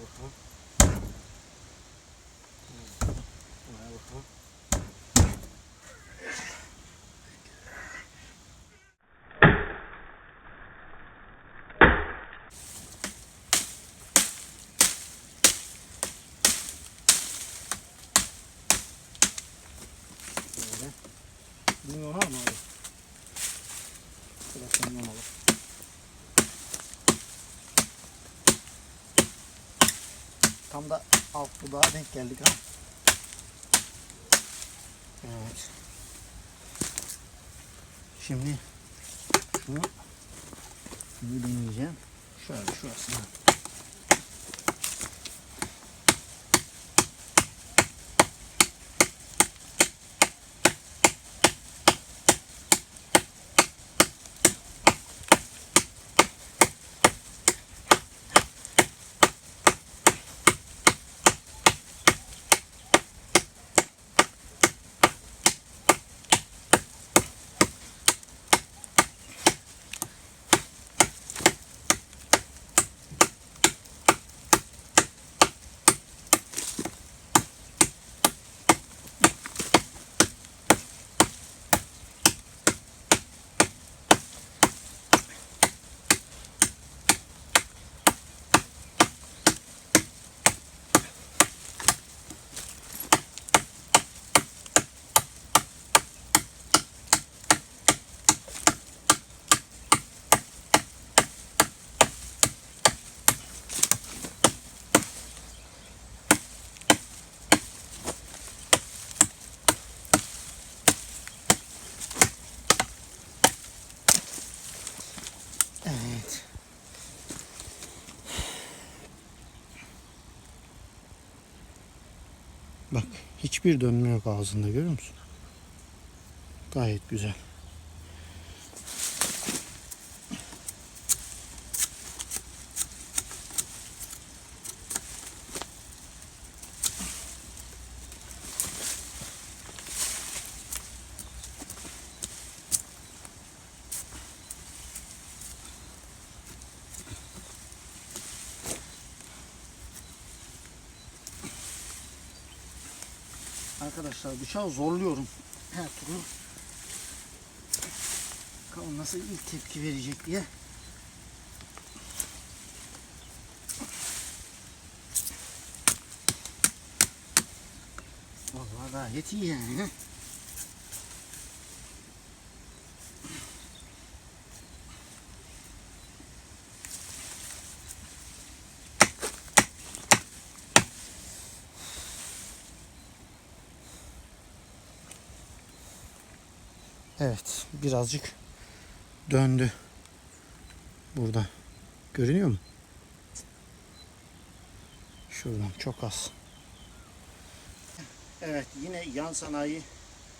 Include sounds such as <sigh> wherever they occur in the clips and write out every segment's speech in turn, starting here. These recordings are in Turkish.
bakalım. Buraya bakalım. Böyle. Bunu var mı abi? Biraz sonra alalım. Tam da alt budağa denk geldik ha. Evet. Şimdi şunu şunu deneyeceğim. Şöyle şurasına. Bak hiçbir dönme yok ağzında görüyor musun? Gayet güzel. Arkadaşlar bıçağı zorluyorum her türlü. Bakalım nasıl ilk tepki verecek diye. Vallahi gayet iyi yani. Evet, birazcık döndü. Burada. Görünüyor mu? Şuradan çok az. Evet, yine yan sanayi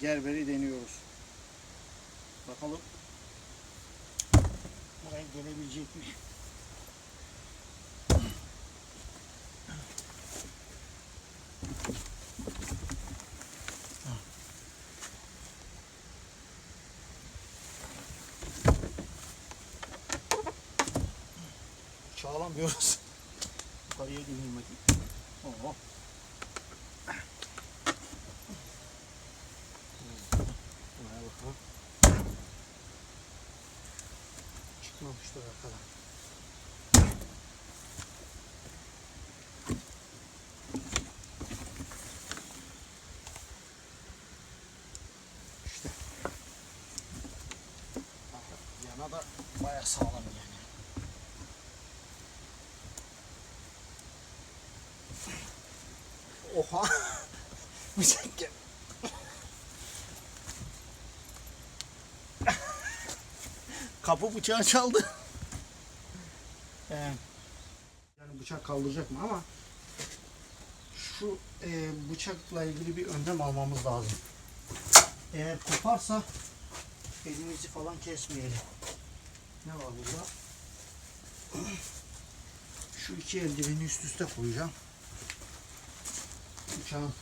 gerberi deniyoruz. Bakalım. Buraya gelebilecek mi? Çağlamıyoruz. Yukarıya gideyim bakayım. Oo. Buraya bakalım. Çıkmamıştır arkadan. İşte. Yana da bayağı sağlam yani. Oha. Bıçak gel. Kapı bıçağı çaldı. Ee, yani bıçak kaldıracak mı ama şu e, bıçakla ilgili bir önlem almamız lazım. Eğer koparsa elimizi falan kesmeyelim. Ne var burada? Şu iki eldiveni üst üste koyacağım. Bıçağın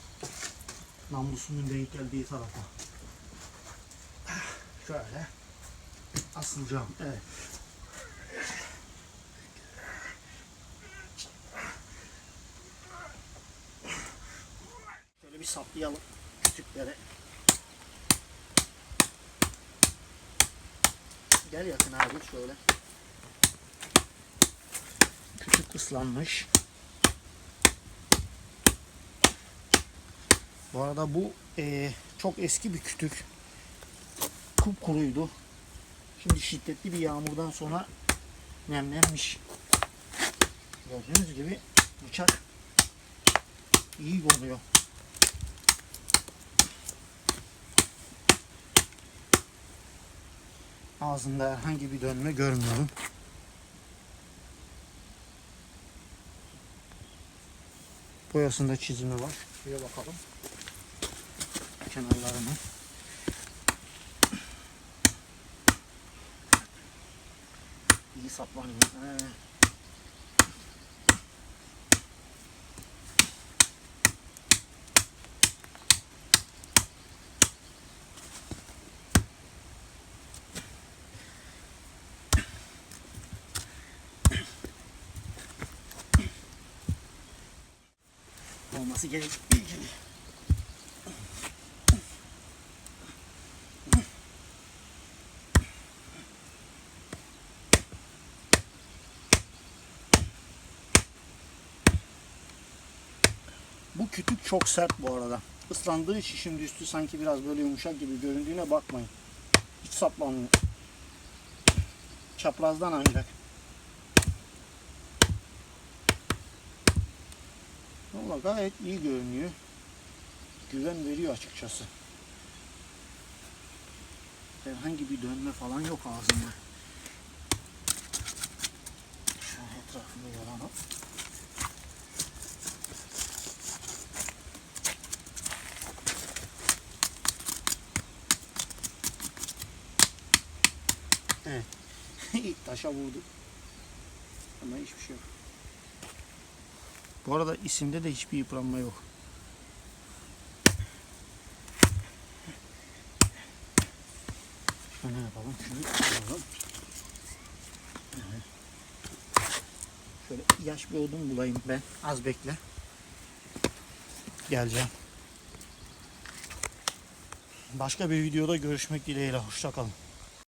namlusunun denk geldiği tarafa. Şöyle asılacağım. Evet. Şöyle bir saplayalım küçükleri. Gel yakın abi şöyle. Küçük ıslanmış. Bu arada bu eee, çok eski bir kütük. Kupkuruydu. Şimdi şiddetli bir yağmurdan sonra nemlenmiş. Gördüğünüz gibi bıçak iyi oluyor. Ağzında herhangi bir dönme görmüyorum. Boyasında çizimi var. Şuraya bakalım. Kenarlarına. İyi saplanıyor. He. olması gerek. Bu kütük çok sert bu arada. Islandığı için şimdi üstü sanki biraz böyle yumuşak gibi göründüğüne bakmayın. Hiç saplanmıyor. Çaprazdan ancak. Valla gayet iyi görünüyor. Güven veriyor açıkçası. Herhangi bir dönme falan yok ağzında. Şöyle etrafını yalanıp. Evet. İlk <laughs> taşa vurdu. Ama hiçbir şey yok. Bu arada isimde de hiçbir yıpranma yok. Şöyle yapalım. Şunu alalım. Evet. Şöyle yaş bir odun bulayım ben. Az bekle. Geleceğim. Başka bir videoda görüşmek dileğiyle. Hoşça kalın.